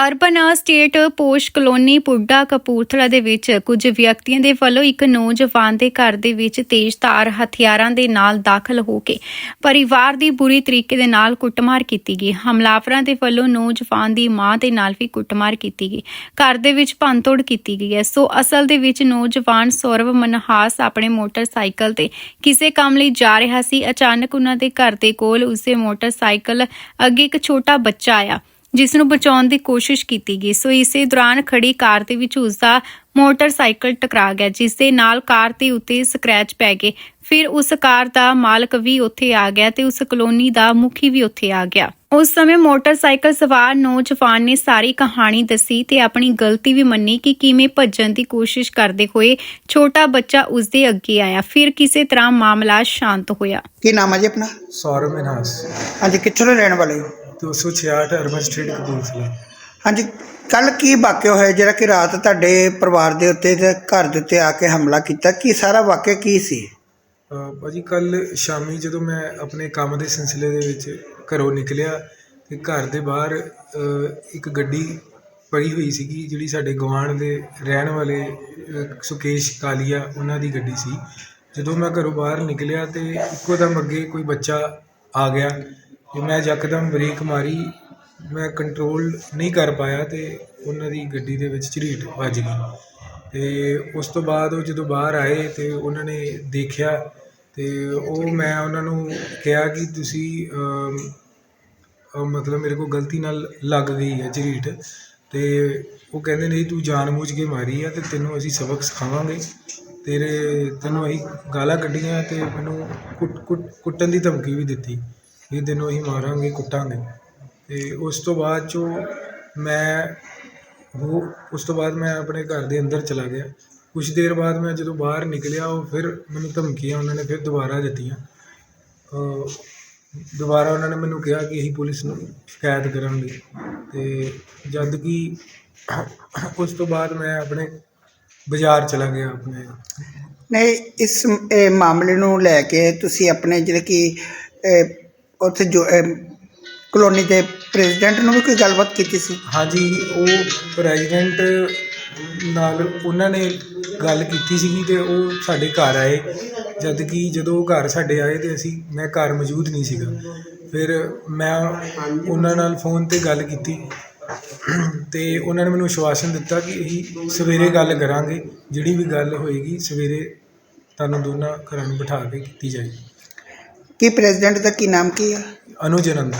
Urban estate posh colony PUDA Kapurthala ਦੇ ਵਿੱਚ ਕੁਝ ਵਿਅਕਤੀਆਂ ਦੇ ਵੱਲੋਂ ਇੱਕ ਨੌਜਵਾਨ ਦੇ ਘਰ ਦੇ ਵਿੱਚ ਤੇਜ਼ਧਾਰ ਹਥਿਆਰਾਂ ਦੇ ਨਾਲ ਦਾਖਲ ਹੋ ਕੇ ਪਰਿਵਾਰ ਦੀ ਬੁਰੀ ਤਰੀਕੇ ਦੇ ਨਾਲ ਕੁੱਟਮਾਰ ਕੀਤੀ ਗਈ। ਹਮਲਾਵਰਾਂ ਦੇ ਵੱਲੋਂ ਨੌਜਵਾਨ ਦੀ ਮਾਂ ਦੇ ਨਾਲ ਵੀ ਕੁੱਟਮਾਰ ਕੀਤੀ ਗਈ। ਘਰ ਦੇ ਵਿੱਚ ਭੰਨਤੋੜ ਕੀਤੀ ਗਈ ਹੈ। ਸੋ ਅਸਲ ਦੇ ਵਿੱਚ ਨੌਜਵਾਨ ਸੌਰਵ ਮਨਹਾਸ ਆਪਣੇ ਮੋਟਰਸਾਈਕਲ ਤੇ ਕਿਸੇ ਕੰਮ ਲਈ ਜਾ ਰਿਹਾ ਸੀ। ਅਚਾਨਕ ਉਹਨਾਂ ਦੇ ਘਰ ਦੇ ਕੋਲ ਉਸੇ ਮੋਟਰਸਾਈਕਲ ਅੱਗੇ ਇੱਕ ਛੋਟਾ ਬੱਚਾ ਆਇਆ। ਜਿਸ ਨੂੰ ਬਚਾਉਣ ਦੀ ਕੋਸ਼ਿਸ਼ ਕੀਤੀ ਗਈ। ਸੋ ਇਸੇ ਦੌਰਾਨ ਖੜੀ ਕਾਰ ਦੇ ਵਿੱਚ ਉਸਦਾ ਮੋਟਰਸਾਈਕਲ ਟਕਰਾ ਗਿਆ ਜਿਸ ਦੇ ਨਾਲ ਕਾਰ ਦੇ ਉੱਤੇ ਸਕ੍ਰੈਚ ਪੈ ਗਏ। ਫਿਰ ਉਸ ਕਾਰ ਦਾ ਮਾਲਕ ਵੀ ਉੱਥੇ ਆ ਗਿਆ ਤੇ ਉਸ ਕਲੋਨੀ ਦਾ ਮੁਖੀ ਵੀ ਉੱਥੇ ਆ ਗਿਆ। ਉਸ ਸਮੇਂ ਮੋਟਰਸਾਈਕਲ ਸਵਾਰ ਨੌਜਵਾਨ ਨੇ ਸਾਰੀ ਕਹਾਣੀ ਦੱਸੀ ਤੇ ਆਪਣੀ ਗਲਤੀ ਵੀ ਮੰਨੀ ਕਿ ਕਿਵੇਂ ਭੱਜਣ ਦੀ ਕੋਸ਼ਿਸ਼ ਕਰਦੇ ਹੋਏ ਛੋਟਾ ਬੱਚਾ ਉਸ ਦੇ ਅੱਗੇ ਆਇਆ। ਫਿਰ ਕਿਸੇ ਤਰ੍ਹਾਂ ਮਾਮਲਾ ਸ਼ਾਂਤ ਹੋਇਆ। ਕੀ ਨਾਮ ਹੈ ਜੀ ਆਪਣਾ? ਸੌਰਵ ਮਿਨਹਾਸ ਹਾਂਜੀ ਕਿੱਥੋਂ ਦੇ ਰਹਿਣ ਵਾਲੇ ਹੋ? 266 ਅਰਬਨ ਸਟਰੀਟ ਕਪੂਰਥਲਾ। ਹਾਂਜੀ ਕੱਲ ਕੀ ਵਾਕਿਆ ਹੋਇਆ? ਜਿਹੜਾ ਕਿ ਰਾਤ ਤੁਹਾਡੇ ਪਰਿਵਾਰ ਦੇ ਉੱਤੇ ਤੇ ਘਰ ਦੇ ਉੱਤੇ ਆ ਕੇ ਹਮਲਾ ਕੀਤਾ ਕੀ ਸਾਰਾ ਵਾਕਿਆ ਕੀ ਸੀ? ਅਹ ਭਾਜੀ ਕੱਲ ਸ਼ਾਮੀ ਜਦੋਂ ਮੈਂ ਆਪਣੇ ਕੰਮ ਦੇ ਸਿਲਸਿਲੇ ਦੇ ਵਿੱਚ ਘਰੋਂ ਨਿਕਲਿਆ ਤੇ ਘਰ ਦੇ ਬਾਹਰ ਅਹ, ਇੱਕ ਗੱਡੀ ਪਈ ਹੋਈ ਸੀਗੀ ਜਿਹੜੀ ਸਾਡੇ ਗਵਾਂਢ ਦੇ ਰਹਿਣ ਵਾਲੇ ਅਹ, ਸੁਕੇਸ਼ ਕਾਲੀਆ ਉਹਨਾਂ ਦੀ ਗੱਡੀ ਸੀ। ਜਦੋਂ ਮੈਂ ਘਰੋਂ ਬਾਹਰ ਨਿਕਲਿਆ ਤੇ ਇੱਕੋ ਦਮ ਅੱਗੇ ਕੋਈ ਬੱਚਾ ਆ ਗਿਆ। ਤੇ ਮੈਂ ਯਕਦਮ ਬ੍ਰੇਕ ਮਾਰੀ, ਮੈਂ ਕੰਟਰੋਲ ਨਹੀਂ ਕਰ ਪਾਇਆ ਅਤੇ ਉਹਨਾਂ ਦੀ ਗੱਡੀ ਦੇ ਵਿੱਚ ਝਰੀਟ ਵੱਜ ਗਈ। ਅਤੇ ਉਸ ਤੋਂ ਬਾਅਦ ਉਹ ਜਦੋਂ ਬਾਹਰ ਆਏ ਅਤੇ ਉਹਨਾਂ ਨੇ ਦੇਖਿਆ ਅਤੇ ਉਹ ਮੈਂ ਉਹਨਾਂ ਨੂੰ ਕਿਹਾ ਕਿ ਤੁਸੀਂ ਮਤਲਬ ਮੇਰੇ ਕੋਲ ਗਲਤੀ ਨਾਲ ਲੱਗ ਗਈ ਹੈ ਝਰੀਟ। ਅਤੇ ਉਹ ਕਹਿੰਦੇ ਨਹੀਂ ਤੂੰ ਜਾਣਬੁੱਝ ਕੇ ਮਾਰੀ ਆ ਅਤੇ ਤੈਨੂੰ ਅਸੀਂ ਸਬਕ ਸਿਖਾਵਾਂਗੇ। ਤੇਰੇ, ਤੈਨੂੰ ਅਸੀਂ ਗਾਲਾਂ ਕੱਢੀਆਂ ਅਤੇ ਮੈਨੂੰ ਕੁੱਟ ਕੁੱਟ ਕੁੱਟਣ ਦੀ ਧਮਕੀ ਵੀ ਦਿੱਤੀ। ਵੀ ਤੈਨੂੰ ਅਸੀਂ ਮਾਰਾਂਗੇ, ਕੁੱਟਾਂਗੇ। ਅਤੇ ਉਸ ਤੋਂ ਬਾਅਦ ਚੋਂ ਮੈਂ ਉਹ, ਉਸ ਤੋਂ ਬਾਅਦ ਮੈਂ ਆਪਣੇ ਘਰ ਦੇ ਅੰਦਰ ਚਲਾ ਗਿਆ। ਕੁਛ ਦੇਰ ਬਾਅਦ ਮੈਂ ਜਦੋਂ ਬਾਹਰ ਨਿਕਲਿਆ, ਉਹ ਫਿਰ ਮੈਨੂੰ ਧਮਕੀਆਂ ਉਹਨਾਂ ਨੇ ਫਿਰ ਦੁਬਾਰਾ ਦਿੱਤੀਆਂ। ਦੁਬਾਰਾ ਉਹਨਾਂ ਨੇ ਮੈਨੂੰ ਕਿਹਾ ਕਿ ਅਸੀਂ ਪੁਲਿਸ ਨੂੰ ਸ਼ਿਕਾਇਤ ਕਰਾਂਗੇ। ਅਤੇ ਜਦ ਕਿ ਉਸ ਤੋਂ ਬਾਅਦ ਮੈਂ ਆਪਣੇ ਬਾਜ਼ਾਰ ਚਲਾ ਗਿਆ ਆਪਣੇ। ਨਹੀਂ, ਇਸ ਮਾਮਲੇ ਨੂੰ ਲੈ ਕੇ ਤੁਸੀਂ ਆਪਣੇ ਜਿਹੜੇ ਕਿ ਉੱਥੇ ਜੋ ਇਹ, ਕਲੋਨੀ ਦੇ ਪ੍ਰੈਜ਼ੀਡੈਂਟ ਨੂੰ ਵੀ ਕੋਈ ਗੱਲਬਾਤ ਕੀਤੀ ਸੀ? ਹਾਂਜੀ ਉਹ ਪ੍ਰੈਜ਼ੀਡੈਂਟ ਨਾਲ ਉਹਨਾਂ ਨੇ ਗੱਲ ਕੀਤੀ ਸੀਗੀ ਤੇ ਉਹ ਸਾਡੇ ਘਰ ਆਏ। ਜਦ ਕਿ ਜਦੋਂ ਉਹ ਘਰ ਸਾਡੇ ਆਏ ਤੇ ਅਸੀਂ ਮੈਂ ਘਰ ਮੌਜੂਦ ਨਹੀਂ ਸੀਗਾ। ਫਿਰ ਮੈਂ ਉਹਨਾਂ ਨਾਲ ਫੋਨ ਤੇ ਗੱਲ ਕੀਤੀ ਤੇ ਉਹਨਾਂ ਨੇ ਮੈਨੂੰ ਵਿਸ਼ਵਾਸਨ ਦਿੱਤਾ ਕਿ ਅਸੀਂ ਸਵੇਰੇ ਗੱਲ ਕਰਾਂਗੇ। ਜਿਹੜੀ ਵੀ ਗੱਲ ਹੋਏਗੀ ਸਵੇਰੇ ਤੁਹਾਨੂੰ ਦੋਨਾਂ ਘਰਾਂ ਨੂੰ ਬਿਠਾ ਕੇ ਕੀਤੀ ਜਾਏਗੀ। ਕੀ ਪ੍ਰੈਜ਼ੀਡੈਂਟ ਦਾ ਕੀ ਨਾਮ ਕੀ ਹੈ? ਅਨੁਜ ਆਨੰਦ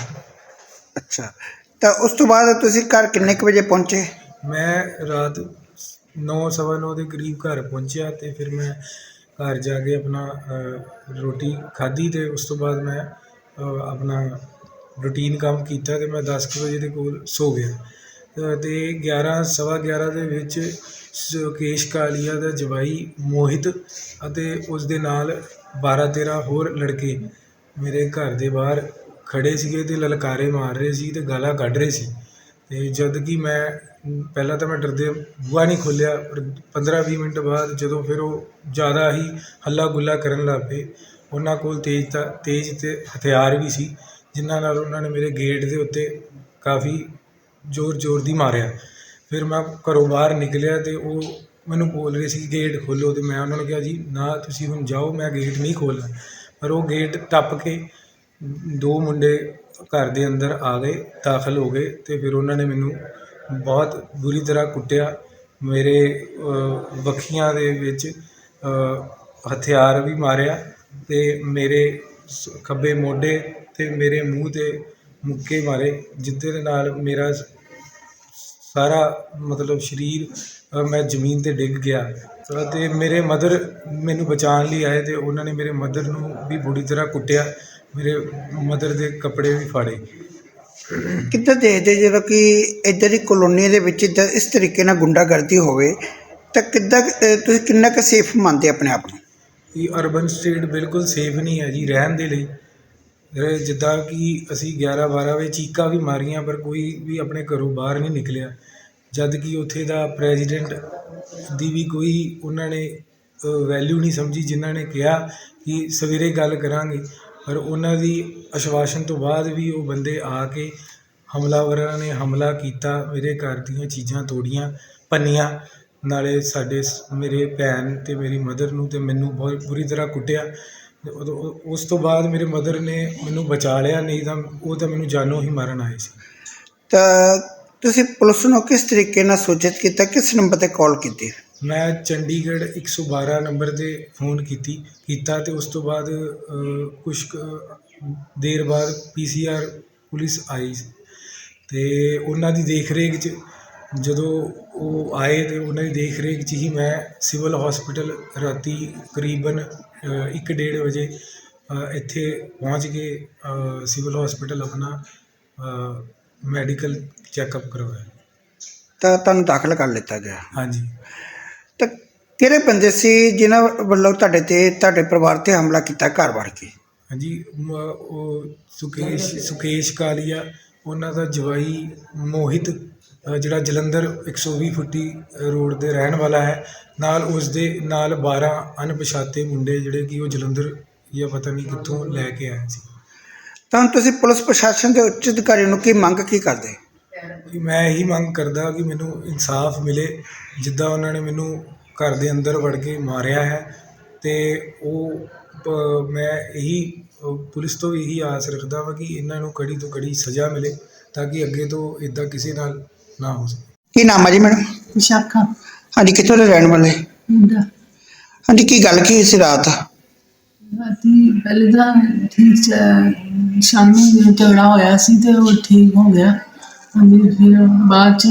ਅੱਛਾ। ਤਾਂ ਉਸ ਤੋਂ ਬਾਅਦ ਤੁਸੀਂ ਘਰ ਕਿੰਨੇ ਕੁ ਵਜੇ ਪਹੁੰਚੇ? ਮੈਂ ਰਾਤ 9:30 ਦੇ ਕਰੀਬ ਘਰ ਪਹੁੰਚਿਆ ਤੇ ਫਿਰ ਮੈਂ ਘਰ ਜਾ ਕੇ ਆਪਣਾ ਅ, ਰੋਟੀ ਖਾਧੀ ਤੇ ਉਸ ਤੋਂ ਬਾਅਦ ਮੈਂ ਅ, ਆਪਣਾ ਰੂਟੀਨ ਕੰਮ ਕੀਤਾ ਤੇ ਮੈਂ 10 ਕੁ ਵਜੇ ਦੇ ਕੋਲ ਸੋ ਗਿਆ। ਅ, ਤੇ 11 ਸਵਾ 11 ਦੇ ਵਿੱਚ ਸੁਕੇਸ਼ ਕਾਲੀਆ ਦਾ ਜਵਾਈ ਮੋਹਿਤ ਅਤੇ ਉਸ ਦੇ ਨਾਲ 12 13 ਹੋਰ ਲੜਕੇ ਮੇਰੇ ਘਰ ਦੇ ਬਾਹਰ ਖੜ੍ਹੇ ਸੀਗੇ ਅਤੇ ਲਲਕਾਰੇ ਮਾਰ ਰਹੇ ਸੀ ਅਤੇ ਗਾਲਾਂ ਕੱਢ ਰਹੇ ਸੀ। ਅਤੇ ਜਦ ਕਿ ਮੈਂ, ਪਹਿਲਾਂ ਤਾਂ ਮੈਂ ਡਰਦੇ ਬੂਹਾ ਨਹੀਂ ਖੋਲ੍ਹਿਆ, ਪਰ 15-20 ਮਿੰਟ ਬਾਅਦ ਜਦੋਂ ਫਿਰ ਉਹ ਜ਼ਿਆਦਾ ਹੀ ਹੱਲਾ ਗੁੱਲਾ ਕਰਨ ਲੱਗ ਪਏ। ਉਹਨਾਂ ਕੋਲ ਤੇਜ਼ ਤਾਂ, ਤੇਜ਼ ਅਤੇ ਹਥਿਆਰ ਵੀ ਸੀ, ਜਿਨ੍ਹਾਂ ਨਾਲ ਉਹਨਾਂ ਨੇ ਮੇਰੇ ਗੇਟ ਦੇ ਉੱਤੇ ਕਾਫੀ ਜ਼ੋਰ ਜ਼ੋਰ ਦੀ ਮਾਰਿਆ। ਫਿਰ ਮੈਂ ਘਰੋਂ ਬਾਹਰ ਨਿਕਲਿਆ ਅਤੇ ਉਹ ਮੈਨੂੰ ਬੋਲ ਰਹੇ ਸੀ, ਗੇਟ ਖੋਲ੍ਹੋ। ਅਤੇ ਮੈਂ ਉਹਨਾਂ ਨੂੰ ਕਿਹਾ, ਜੀ, ਨਾ, ਤੁਸੀਂ ਹੁਣ ਜਾਓ, ਮੈਂ ਗੇਟ ਨਹੀਂ ਖੋਲ੍ਹਣਾ। ਪਰ ਉਹ ਗੇਟ ਟੱਪ ਕੇ ਦੋ ਮੁੰਡੇ ਘਰ ਦੇ ਅੰਦਰ ਆ ਗਏ, ਦਾਖਲ ਹੋ ਗਏ ਅਤੇ ਫਿਰ ਉਹਨਾਂ ਨੇ ਮੈਨੂੰ ਬਹੁਤ ਬੁਰੀ ਤਰ੍ਹਾਂ ਕੁੱਟਿਆ। ਮੇਰੇ ਵੱਖੀਆਂ ਦੇ ਵਿੱਚ ਹਥਿਆਰ ਵੀ ਮਾਰਿਆ ਅਤੇ ਮੇਰੇ ਸ- ਖੱਬੇ ਮੋਢੇ ਅਤੇ ਮੇਰੇ ਮੂੰਹ ਤੇ ਮੁੱਕੇ ਮਾਰੇ, ਜਿੱਦੇ ਨਾਲ ਮੇਰਾ ਸਾਰਾ ਮਤਲਬ ਸਰੀਰ ਮੈਂ ਜ਼ਮੀਨ ਤੇ ਡਿੱਗ ਗਿਆ। ਤੇ ਮੇਰੇ ਮਦਰ ਮੈਨੂੰ ਬਚਾਉਣ ਲਈ ਆਏ ਤੇ ਉਹਨਾਂ ਨੇ ਮੇਰੇ ਮਦਰ ਨੂੰ ਵੀ ਬੁਰੀ ਤਰ੍ਹਾਂ ਕੁੱਟਿਆ ਮੇਰੇ ਮਦਰ ਦੇ ਕੱਪੜੇ ਵੀ ਫਾੜੇ। ਕਿੱਦਾਂ ਦੇਖਦੇ ਜਦੋਂ ਕਿ ਇੱਧਰ ਦੀ ਕਲੋਨੀ ਦੇ ਵਿੱਚ ਇੱਦਾਂ ਇਸ ਤਰੀਕੇ ਨਾਲ ਗੁੰਡਾਗਰਦੀ ਹੋਵੇ ਤਾਂ ਕਿੱਦਾਂ ਅਹ, ਤੁਸੀਂ ਕਿੰਨਾ ਕੁ ਸੇਫ ਮੰਨਦੇ ਆਪਣੇ ਆਪ ਨੂੰ? ਇਹ ਅਰਬਨ ਸਟੇਟ ਬਿਲਕੁਲ ਸੇਫ ਨਹੀਂ ਹੈ ਜੀ ਰਹਿਣ ਦੇ ਲਈ। ਜਿੱਦਾਂ ਕਿ ਅਸੀਂ 11 12 ਵਜੇ ਚੀਕਾਂ ਵੀ ਮਾਰੀਆਂ ਪਰ ਕੋਈ ਵੀ ਆਪਣੇ ਘਰੋਂ ਬਾਹਰ ਨਹੀਂ ਨਿਕਲਿਆ। ਜਦ ਕਿ ਉੱਥੇ ਦਾ ਪ੍ਰੈਜ਼ੀਡੈਂਟ ਦੀ ਵੀ ਕੋਈ ਉਹਨਾਂ ਨੇ ਵੈਲਿਊ ਨਹੀਂ ਸਮਝੀ, ਜਿਨ੍ਹਾਂ ਨੇ ਕਿਹਾ ਕਿ ਸਵੇਰੇ ਗੱਲ ਕਰਾਂਗੇ। ਪਰ ਉਹਨਾਂ ਦੀ ਅਸ਼ਵਾਸਨ ਤੋਂ ਬਾਅਦ ਵੀ ਉਹ ਬੰਦੇ ਆ ਕੇ ਹਮਲਾਵਰਾਂ ਨੇ ਹਮਲਾ ਕੀਤਾ, ਮੇਰੇ ਘਰ ਦੀਆਂ ਚੀਜ਼ਾਂ ਤੋੜੀਆਂ, ਭੰਨੀਆਂ। ਨਾਲੇ ਸਾਡੇ ਸ- ਮੇਰੇ ਭੈਣ ਅਤੇ ਮੇਰੀ ਮਦਰ ਨੂੰ ਅਤੇ ਮੈਨੂੰ ਬਹੁਤ ਬੁਰੀ ਤਰ੍ਹਾਂ ਕੁੱਟਿਆ। ਉਸ ਤੋਂ ਬਾਅਦ ਮੇਰੇ ਮਦਰ ਨੇ ਮੈਨੂੰ ਬਚਾ ਲਿਆ, ਨਹੀਂ ਤਾਂ ਉਹ ਤਾਂ ਮੈਨੂੰ ਜਾਨੋਂ ਹੀ ਮਾਰਨ ਆਏ ਸੀ। ਤਾਂ ਤੁਸੀਂ ਪੁਲਿਸ ਨੂੰ ਕਿਸ ਤਰੀਕੇ ਨਾਲ ਸੂਚਿਤ ਕੀਤਾ, ਕਿਸ ਨੰਬਰ ਤੇ ਕਾਲ ਕੀਤੀ? ਮੈਂ ਚੰਡੀਗੜ੍ਹ 112 ਨੰਬਰ ਤੇ ਫੋਨ ਕੀਤੀ, ਕੀਤਾ ਤੇ ਉਸ ਤੋਂ ਬਾਅਦ ਕੁਝ ਦੇਰ ਬਾਅਦ ਪੀਸੀਆਰ ਪੁਲਿਸ ਆਈ ਤੇ ਉਹਨਾਂ ਦੀ ਦੇਖ ਰੇਖ 'ਚ ਜਦੋਂ ਉਹ ਆਏ ਤੇ ਉਹਨਾਂ ਦੀ ਦੇਖ ਰੇਖ 'ਚ ਹੀ ਮੈਂ ਸਿਵਲ ਹਸਪੀਟਲ ਰਾਤੀ ਕਰੀਬਨ 1:30 ਵਜੇ ਇੱਥੇ ਪਹੁੰਚ ਕੇ ਸਿਵਲ ਹਸਪੀਟਲ ਆਪਣਾ ਮੈਡੀਕਲ ਚੈੱਕਅਪ ਕਰਵਾਇਆ। ਤਾਂ ਤੁਹਾਨੂੰ ਦਾਖਲ ਕਰ ਲਿੱਤਾ ਗਿਆ। ਹਾਂਜੀ। ਤਾਂ ਕਿਹੜੇ ਬੰਦੇ ਸੀ ਜਿਨ੍ਹਾਂ ਵੱਲੋਂ ਤੁਹਾਡੇ ਤੇ ਤੁਹਾਡੇ ਪਰਿਵਾਰ ਤੇ ਹਮਲਾ ਕੀਤਾ ਘਰ ਵੜ ਕੇ? ਹਾਂਜੀ ਮ- ਉਹ ਸੁਕੇਸ਼ ਸੁਕੇਸ਼ ਕਾਲੀਆ ਉਹਨਾਂ ਦਾ ਜਵਾਈ ਮੋਹਿਤ ਅ, ਜਿਹੜਾ ਜਲੰਧਰ 120 ਫੁੱਟੀ ਰੋਡ ਦੇ ਰਹਿਣ ਵਾਲਾ ਹੈ। ਨਾਲ ਉਸ ਦੇ ਨਾਲ 12 ਅਣਪਛਾਤੇ ਮੁੰਡੇ ਜਿਹੜੇ ਕਿ ਉਹ ਜਲੰਧਰ ਜਾਂ ਪਤਾ ਨਹੀਂ ਕਿੱਥੋਂ ਲੈ ਕੇ ਆਏ ਸੀ। ਤਾਂ ਤੁਸੀਂ ਪੁਲਿਸ ਪ੍ਰਸ਼ਾਸਨ ਦੇ ਉੱਚ ਅਧਿਕਾਰੀਆਂ ਨੂੰ ਕੀ ਮੰਗ ਕੀ ਕਰਦੇ? ਕਿ ਮੈਂ ਇਹੀ ਮੰਗ ਕਰਦਾ ਕਿ ਮੈਨੂੰ ਇਨਸਾਫ ਮਿਲੇ ਜਿੱਦਾਂ ਉਹਨਾਂ ਨੇ ਮੈਨੂੰ ਘਰ ਦੇ ਅੰਦਰ ਵੜ ਕੇ ਮਾਰਿਆ ਹੈ ਤੇ ਉਹ ਪ- ਮੈਂ ਇਹੀ ਅ, ਪੁਲਿਸ ਤੋਂ ਵੀ ਇਹੀ ਆਸ ਰੱਖਦਾ ਹਾਂ ਕਿ ਇਹਨਾਂ ਨੂੰ ਕੜੀ ਤੋਂ ਕੜੀ ਸਜ਼ਾ ਮਿਲੇ ਤਾਂ ਕਿ ਅੱਗੇ ਤੋਂ ਇਦਾਂ ਕਿਸੇ ਨਾਲ ਨਾ ਹੋ ਸਕੇ। ਕੀ ਨਾਮ ਹੈ ਜੀ ਮੈਡਮ? ਵਿਸ਼ਾਖਾ। ਹਾਂਜੀ ਕਿੱਥੋਂ ਦੇ ਰਹਿਣ ਵਾਲੇ? ਮੁੰਡਾ। ਹਾਂਜੀ ਕੀ ਗੱਲ ਕੀ ਹੋਈ ਸੀ ਰਾਤ? ਰਾਤੀ ਪਹਿਲੇ ਤਾਂ ਠੀਕ ਚ- ਸ਼ਾਮੀ ਝਗੜਾ ਹੋਇਆ ਸੀ ਤੇ ਉਹ ਠੀਕ ਹੋ ਗਿਆ। ਹਾਂਜੀ ਫਿਰ ਬਾਅਦ ਚ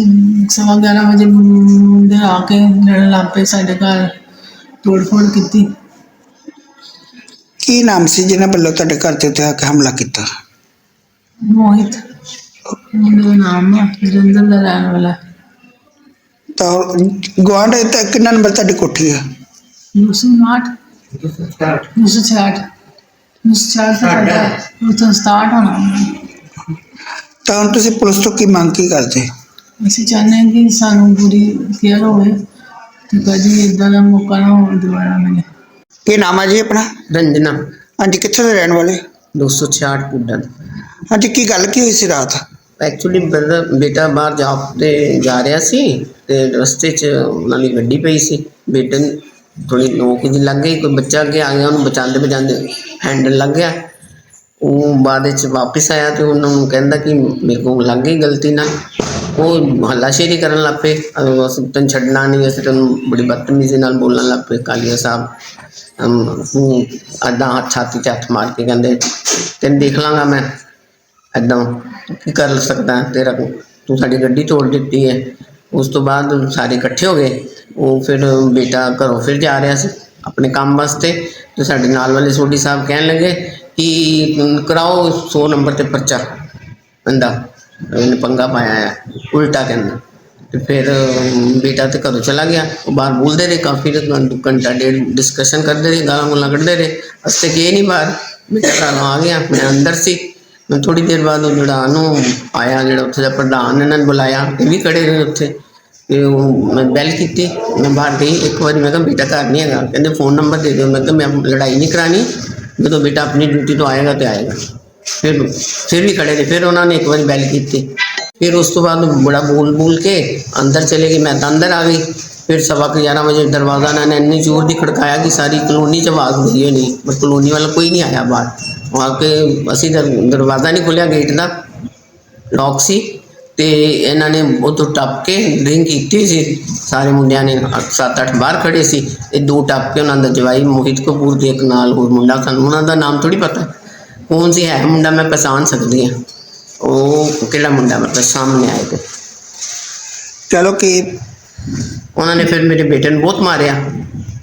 ਸਵਾ ਗਿਆਰਾਂ ਵਜੇ ਮੁੰਡੇ ਆ ਕੇ ਲੜਨ ਲੱਗ ਸਾਡੇ ਘਰ ਤੋੜਫੋੜ ਕੀਤੀ। ਕੀ ਨਾਮ ਸੀ ਜਿਹਨਾਂ ਵੱਲੋਂ ਤੁਹਾਡੇ ਘਰ ਤੇ ਉੱਤੇ ਹਮਲਾ ਕੀਤਾ? ਮੋਹਿਤ। ਮੁੰਡੇ ਨਾਮ ਹੈ ਦਾ ਰਹਿਣ ਵਾਲਾ। ਤਾਂ ਗਵਾਂਢ ਤੇ ਕਿੰਨਾ ਨੰਬਰ ਤੁਹਾਡੀ ਕੋਠੀ ਆ? 268 266 ਮੁਸਚਾਰ ਸਾਡਾ ਉਤੋਂ ਤਾਂ ਤੁਸੀਂ ਪੁਲਿਸ ਤੋਂ ਕੀ ਮੰਗ ਕੀ ਕਰਦੇ? ਅਸੀਂ ਚਾਹੁੰਦੇ ਕਿ ਸਾਨੂੰ ਪੂਰੀ ਕੇਅਰ ਹੋਵੇ ਤੇ ਕਦੀ ਇਦਾਂ ਦਾ ਮੌਕਾ ਨਾ ਹੋਵੇ ਦੁਬਾਰਾ ਮਿਲੇ। ਕੀ ਨਾਮ ਹੈ ਜੀ ਆਪਣਾ? ਰੰਜਨਾ। ਹਾਂਜੀ ਕਿੱਥੇ ਦੇ ਰਹਿਣ ਵਾਲੇ? 266 ਕੁੱਡਨ ਹਾਂਜੀ ਕੀ ਗੱਲ ਕੀ ਹੋਈ ਸੀ ਰਾਤ? ਐਕਚੁਅਲੀ ਬੇਟਾ ਬਾਹਰ ਜੌਬ ਤੇ ਜਾ ਰਿਹਾ ਸੀ ਤੇ ਰਸਤੇ 'ਚ ਉਹਨਾਂ ਦੀ ਗੱਡੀ ਪਈ ਸੀ। ਬੇਟੇ ਥੋੜੀ ਨੋਕ ਜਿਹੀ ਲੱਗ ਗਈ ਕੋਈ ਬੱਚਾ ਅੱਗੇ ਆ ਗਿਆ ਉਹਨੂੰ ਬਚਾਉਂਦੇ ਬਚਾਉਂਦੇ ਹੈਂਡਲ ਲੱਗ ਗਿਆ। ਉਹ ਬਾਅਦ ਵਿੱਚ ਵਾਪਸ ਆਇਆ ਤੇ ਉਹਨਾਂ ਨੂੰ ਕਹਿੰਦਾ ਕਿ ਮੇਰੇ ਕੋਲ ਲੱਗ ਗਈ ਗਲਤੀ ਨਾਲ। ਉਹ ਹੱਲਾਸ਼ੇਰੀ ਕਰਨ ਲੱਗ ਪਏ। ਅਸੀਂ ਤੈਨੂੰ ਛੱਡਣਾ ਨਹੀਂ ਅਸੀਂ ਤੈਨੂੰ ਬੜੀ ਬਦਤਮੀਜ਼ੀ ਨਾਲ ਬੋਲਣ ਲੱਗ ਪਏ ਕਾਲੀਆ ਸਾਹਿਬ। ਅਮ, ਉਹ ਹੱਥ ਛਾਤੀ 'ਚ ਹੱਥ ਮਾਰ ਕੇ ਕਹਿੰਦੇ ਤੈਨੂੰ ਦੇਖ ਲਾਂਗਾ ਮੈਂ। ਐਦਾਂ ਕੀ ਕਰ ਸਕਦਾ ਤੇਰਾ? ਤੂੰ ਸਾਡੀ ਗੱਡੀ ਤੋੜ ਦਿੱਤੀ ਹੈ। ਉਸ ਤੋਂ ਬਾਅਦ ਸਾਰੇ ਇਕੱਠੇ ਹੋ ਗਏ ਉਹ ਫਿਰ ਬੇਟਾ ਘਰੋਂ ਫਿਰ ਜਾ ਰਿਹਾ ਸੀ ਆਪਣੇ ਕੰਮ ਵਾਸਤੇ ਤੇ ਸਾਡੇ ਨਾਲ ਵਾਲੇ ਸੋਢੀ ਸਾਹਿਬ ਕਹਿਣ ਲੱਗੇ ਕਿ ਅਮ, ਕਰਾਓ 100 ਨੰਬਰ ਤੇ ਪਰਚਾ ਕਹਿੰਦਾ ਇਹਨੇ ਪੰਗਾ ਪਾਇਆ ਹੈ ਉਲਟਾ ਕਹਿੰਦਾ ਤੇ ਫਿਰ ਅਮ, ਬੇਟਾ ਤੇ ਘਰੋਂ ਚਲਾ ਗਿਆ ਉਹ ਬਾਹਰ ਬੋਲਦੇ ਰਹੇ ਕਾਫੀ ਦੇਰ ਘੰ- ਘੰਟਾ ਡੇਢ ਡਿਸਕਸ਼ਨ ਕਰਦੇ ਰਹੇ ਗਾਲਾਂ ਗੁਲਾਂ ਕੱਢਦੇ ਰਹੇ ਅਸਤੇ ਗਏ ਨਹੀਂ ਬਾਹਰ ਬੇਟਾ ਘਰੋਂ ਆ ਗਿਆ ਮੈਂ ਅੰਦਰ ਸੀ ਮੈਂ ਥੋੜੀ ਦੇਰ ਬਾਅਦ ਉਹ ਜਿਹੜਾ ਨੂੰ ਆਇਆ, ਜਿਹੜਾ ਉੱਥੇ ਦਾ ਪ੍ਰਧਾਨ ਇਹਨਾਂ ਨੇ ਬੁਲਾਇਆ, ਇਹ ਵੀ ਖੜੇ ਰਹੇ ਉੱਥੇ। ਤੇ ਉਹ ਮੈਂ ਬੈਲ ਕੀਤੀ, ਮੈਂ ਬਾਹਰ ਗਈ, ਇੱਕ ਵਾਰੀ ਮੈਂ ਕਿਹਾ, ਬੇਟਾ ਘਰ ਨਹੀਂ ਹੈਗਾ। ਕਹਿੰਦੇ, ਫੋਨ ਨੰਬਰ ਦੇ ਦਿਓ। ਮੈਂ ਕਿਹਾ, ਮੈਂ ਲੜਾਈ ਨਹੀਂ ਕਰਾਣੀ ਜਦੋਂ ਬੇਟਾ ਆਪਣੀ ਡਿਊਟੀ ਤੋਂ ਆਏਗਾ ਤੇ ਆਏਗਾ। ਫਿਰ ਫਿਰ ਵੀ ਖੜੇ ਰਹੇ ਫਿਰ ਉਹਨਾਂ ਨੇ ਇੱਕ ਵਾਰੀ ਬੈਲ ਕੀਤੀ। ਫਿਰ ਉਸ ਤੋਂ ਬਾਅਦ ਬੜਾ ਬੋਲ ਬੋਲ ਕੇ ਅੰਦਰ ਚਲੇ ਗਏ, ਮੈਂ ਤਾਂ ਅੰਦਰ ਆ ਗਈ। ਫਿਰ ਸਵਾ ਕੁ ਗਿਆਰਾਂ ਵਜੇ ਦਰਵਾਜ਼ਾ ਇਹਨਾਂ ਨੇ ਇੰਨੀ ਜ਼ੋਰ ਦੀ ਖੜਕਾਇਆ ਕਿ ਸਾਰੀ ਕਲੋਨੀ 'ਚ ਆਵਾਜ਼ ਗਈ ਹੋਣੀ ਪਰ ਕਲੋਨੀ ਵਾਲਾ ਕੋਈ ਨਹੀਂ ਆਇਆ ਬਾਹਰ। ਵਹਾਂ ਕੇ ਅਸੀਂ ਦਰ- ਦਰਵਾਜ਼ਾ ਨਹੀਂ ਖੋਲਿਆ ਗੇਟ ਦਾ ਲੌਕ ਸੀ ਤੇ ਇਹਨਾਂ ਨੇ ਉਹ ਤੋਂ ਟੱਪ ਕੇ ਡਰਿੰਕ ਕੀਤੀ ਸੀ ਸਾਰੇ ਮੁੰਡਿਆਂ ਨੇ ਅੱਠ- ਸੱਤ ਅੱਠ ਬਾਹਰ ਖੜੇ ਸੀ ਇਹ ਦੋ ਟੱਪ ਕੇ ਉਹਨਾਂ ਦਾ ਜਵਾਈ ਮੋਹਿਤ ਕਪੂਰ ਦੇ ਇੱਕ ਨਾਲ ਹੋਰ ਮੁੰਡਾ ਸਾਨੂੰ ਉਹਨਾਂ ਦਾ ਨਾਮ ਥੋੜੀ ਪਤਾ ਕੌਣ ਸੀ ਹੈ ਮੁੰਡਾ ਮੈਂ ਪਛਾਣ ਸਕਦੀ ਹਾਂ ਉਹ ਕਿਹੜਾ ਮੁੰਡਾ ਮਤਲਬ ਸਾਹਮਣੇ ਆਏਗਾ ਚਲੋ ਕਿ ਉਹਨਾਂ ਨੇ ਫਿਰ ਮੇਰੇ ਬੇਟੇ ਨੂੰ ਬਹੁਤ ਮਾਰਿਆ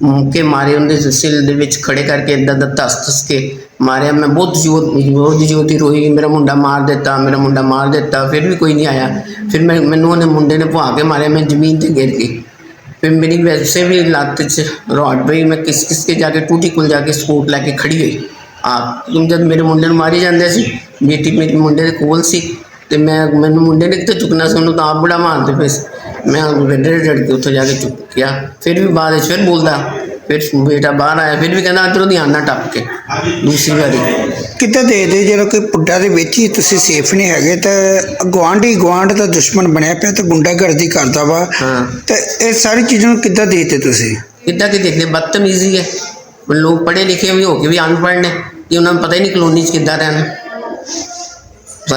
ਮੁੱਕੇ ਮਾਰੇ ਉਹਦੇ ਸਿਲ ਦੇ ਵਿੱਚ ਖੜੇ ਕਰਕੇ ਇਦਾਂ ਦਾ ਧੱਸ ਧੱਸ ਕੇ ਮਾਰਿਆ, ਮੈਂ ਬਹੁਤ ਜੋਰ ਬਹੁਤ ਜੋਤੀ ਰੋਈ, ਮੇਰਾ ਮੁੰਡਾ ਮਾਰ ਦਿੱਤਾ, ਮੇਰਾ ਮੁੰਡਾ ਮਾਰ ਦਿੱਤਾ, ਫਿਰ ਵੀ ਕੋਈ ਨਹੀਂ ਆਇਆ। ਫਿਰ ਮੈਂ ਮੈਨੂੰ ਉਹਨੇ ਮੁੰਡੇ ਨੇ ਭੁਆ ਕੇ ਮਾਰਿਆ, ਮੈਂ ਜ਼ਮੀਨ ਤੇ ਗਿਰ ਗਈ। ਫਿਰ ਮੇਰੀ ਵੈਸੇ ਵੀ ਲੱਤ 'ਚ ਰੋਡ ਪਈ, ਮੈਂ ਕਿਸ ਕਿਸ ਕੇ ਜਾ ਕੇ ਟੂਟੀ ਕੋਲ ਜਾ ਕੇ ਸਕੂਟ ਲੈ ਕੇ ਖੜੀ ਹੋਈ। ਆਪ ਜਦ ਮੇਰੇ ਮੁੰਡੇ ਨੂੰ ਮਾਰੀ ਜਾਂਦੇ ਸੀ, ਬੇਟੀ ਮੇਰੀ ਮੁੰਡੇ ਦੇ ਕੋਲ ਸੀ, ਤੇ ਮੈਂ ਮੈਨੂੰ ਮੁੰਡੇ ਨੇ ਕਿਤੇ ਚੁੱਕਣਾ ਸੀ, ਉਹਨੂੰ ਤਾਂ ਆਪ ਬੜਾ ਮਾਰਦੇ ਪਏ ਸੀ। ਮੈਂ ਗੱਡੇ ਡੜ ਕੇ ਉੱਥੇ ਜਾ ਕੇ ਚੁੱਕ ਗਿਆ ਫਿਰ ਵੀ ਬਾਅਦ ਵਿੱਚ ਫਿਰ ਬੋਲਦਾ ਫਿਰ ਬੇਟਾ ਬਾਹਰ ਆਇਆ ਫਿਰ ਵੀ ਕਹਿੰਦਾ ਇੱਧਰੋਂ ਦੀ ਆਣਾ ਟੱਪ ਕੇ ਦੂਸਰੀ ਵਾਰੀ। ਕਿੱਦਾਂ ਦੇਖਦੇ ਜਦੋਂ ਕੋਈ ਪੁੱਡਾ ਦੇ ਵਿੱਚ ਹੀ ਤੁਸੀਂ ਸੇਫ ਨਹੀਂ ਹੈਗੇ ਤਾਂ ਗੁਆਂਢੀ ਗੁਆਂਢ ਦਾ ਦੁਸ਼ਮਣ ਬਣਿਆ ਪਿਆ ਤੇ ਗੁੰਡਾਗਰਦੀ ਕਰਦਾ ਵਾ। ਹਾਂ। ਤੇ ਇਹ ਸਾਰੀ ਚੀਜ਼ਾਂ ਨੂੰ ਕਿੱਦਾਂ ਦੇਖਦੇ ਤੁਸੀਂ? ਕਿੱਦਾਂ ਕਿ ਦੇਖਦੇ? ਬਦਤਮੀਜ਼ੀ ਹੈ। ਲੋਕ ਪੜ੍ਹੇ ਲਿਖੇ ਵੀ ਹੋ ਕੇ ਵੀ ਅਨਪੜ੍ਹ ਨੇ ਕਿ ਉਹਨਾਂ ਨੂੰ ਪਤਾ ਹੀ ਨਹੀਂ ਕਲੋਨੀ 'ਚ ਕਿੱਦਾਂ ਰਹਿਣਾ।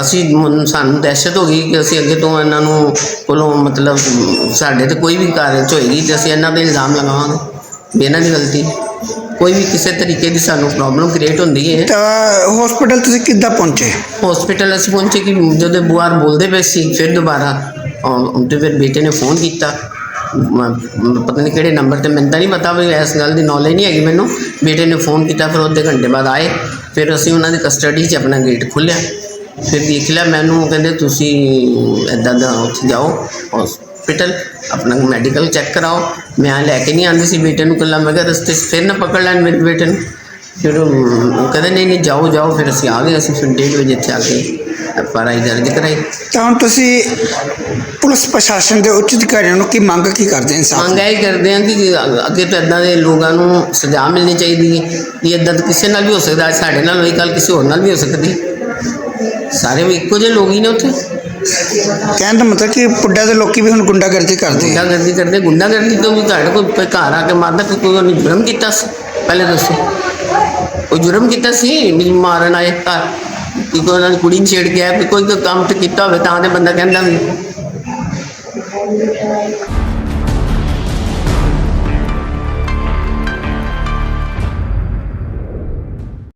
ਅਸੀਂ ਹੁਣ ਸਾਨੂੰ ਦਹਿਸ਼ਤ ਹੋ ਗਈ ਕਿ ਅਸੀਂ ਅੱਗੇ ਤੋਂ ਇਹਨਾਂ ਨੂੰ ਕੋਲੋਂ ਮਤਲਬ ਸਾਡੇ ਤੇ ਕੋਈ ਵੀ ਕਾਰਜ ਹੋਏਗੀ ਤੇ ਅਸੀਂ ਇਹਨਾਂ ਤੇ ਇਲਜ਼ਾਮ ਲਗਾਵਾਂਗੇ। ਇਹਨਾਂ ਦੀ ਗਲਤੀ। ਕੋਈ ਵੀ ਕਿਸੇ ਤਰੀਕੇ ਦੀ ਸਾਨੂੰ ਪ੍ਰੋਬਲਮ ਕ੍ਰੀਏਟ ਹੁੰਦੀ ਹੈ। ਤਾਂ ਹਸਪੀਟਲ ਤੁਸੀਂ ਕਿੱਦਾਂ ਪਹੁੰਚੇ? ਹਸਪੀਟਲ ਅਸੀਂ ਪਹੁੰਚੇ ਕਿ ਜਦੋਂ ਬੁਆਰ ਬੋਲਦੇ ਪਏ ਸੀ ਫਿਰ ਦੁਬਾਰਾ ਤੇ ਫਿਰ ਬੇਟੇ ਨੇ ਫੋਨ ਕੀਤਾ। ਪਤਾ ਨਹੀਂ ਕਿਹੜੇ ਨੰਬਰ ਤੇ ਮੈਨੂੰ ਤਾਂ ਨਹੀਂ ਪਤਾ ਵੀ ਇਸ ਗੱਲ ਦੀ ਨੌਲੇਜ ਨਹੀਂ ਹੈਗੀ ਮੈਨੂੰ। ਬੇਟੇ ਨੇ ਫੋਨ ਕੀਤਾ ਫਿਰ ਅੱਧੇ ਘੰਟੇ ਬਾਅਦ ਆਏ। ਫਿਰ ਅਸੀਂ ਉਹਨਾਂ ਦੀ ਕਸਟਡੀ 'ਚ ਆਪਣਾ ਗੇਟ ਖੋਲ੍ਹਿਆ। ਫਿਰ ਦੇਖ ਲਿਆ ਮੈਨੂੰ ਕਹਿੰਦੇ ਤੁਸੀਂ ਇੱਦਾਂ ਦਾ ਉੱਥੇ ਜਾਓ। ਹਸਪੀਟਲ ਆਪਣਾ ਮੈਡੀਕਲ ਚੈੱਕ ਕਰਾਓ। ਮੈਂ ਲੈ ਕੇ ਨਹੀਂ ਆਂਦੀ ਸੀ ਬੇਟੇ ਨੂੰ ਇਕੱਲਾ ਮੈਂ ਕਿਹਾ ਰਸਤੇ 'ਚ ਫਿਰ ਨਾ ਪਕੜ ਲੈਣ ਮੇਰੇ ਬੇਟੇ ਨੂੰ। ਫਿਰ ਉਹ ਕਹਿੰਦੇ ਨਹੀਂ ਨਹੀਂ ਜਾਓ ਜਾਓ ਫਿਰ ਅਸੀਂ ਆ ਗਏ ਅਸੀਂ ਫਿਰ ਡੇਢ ਵਜੇ ਇੱਥੇ ਆ ਗਏ ਆਈ ਦਰਜ ਕਰਾਈ। ਤਾਂ ਤੁਸੀਂ ਪੁਲਿਸ ਪ੍ਰਸ਼ਾਸਨ ਦੇ ਉੱਚ ਅਧਿਕਾਰੀਆਂ ਨੂੰ ਕੀ ਮੰਗ ਕੀ ਕਰਦੇ ਇਨਸਾਫ ਮੰਗ ਇਹ ਕਰਦੇ ਹਾਂ ਕਿ ਅੱਗੇ ਤੋਂ ਇਦਾਂ ਦੇ ਲੋਕਾਂ ਨੂੰ ਸਜ਼ਾ ਮਿਲਣੀ ਚਾਹੀਦੀ ਹੈ। ਕਿ ਇਦਾਂ ਕਿਸੇ ਨਾਲ ਵੀ ਹੋ ਸਕਦਾ ਸਾਡੇ ਨਾਲ ਹੋਈ ਕੱਲ ਕਿਸੇ ਹੋਰ ਨਾਲ ਵੀ ਹੋ ਸਕਦੀ। ਸਾਰੇ ਵੀ ਇੱਕੋ ਜਿਹੇ ਲੋਕ ਹੀ ਨੇ ਉੱਥੇ। ਕਹਿਣ ਦਾ ਮਤਲਬ ਕਿ ਪੁੱਡਾ ਦੇ ਲੋਕੀ ਵੀ ਹੁਣ ਗੁੰਡਾਗਰਦੀ ਕਰਦੇ ਆ। ਗੁੰਡਾਗਰਦੀ ਕਰਦੇ, ਗੁੰਡਾਗਰਦੀ ਤੋਂ ਵੀ ਤੁਹਾਡੇ ਕੋਲ ਕੋਈ ਘਰ ਆ ਕੇ ਮਾਰਦਾ, ਕਿ ਕੋਈ ਉਹਨੇ ਜੁਰਮ ਕੀਤਾ ਸੀ? ਪਹਿਲੇ ਦੱਸੋ। ਉਹ ਜੁਰਮ ਕੀਤਾ ਸੀ ਵੀ ਮਾਰਨ ਆਏ ਘਰ, ਕਿ ਕੋਈ ਉਹਨਾਂ ਦੀ ਕੁੜੀ ਨੂੰ ਛੇੜ ਕੇ ਕੋਈ ਕੰਮ ਤੇ ਕੀਤਾ ਹੋਵੇ ਤਾਂ ਤੇ ਬੰਦਾ ਕਹਿੰਦਾ ਵੀ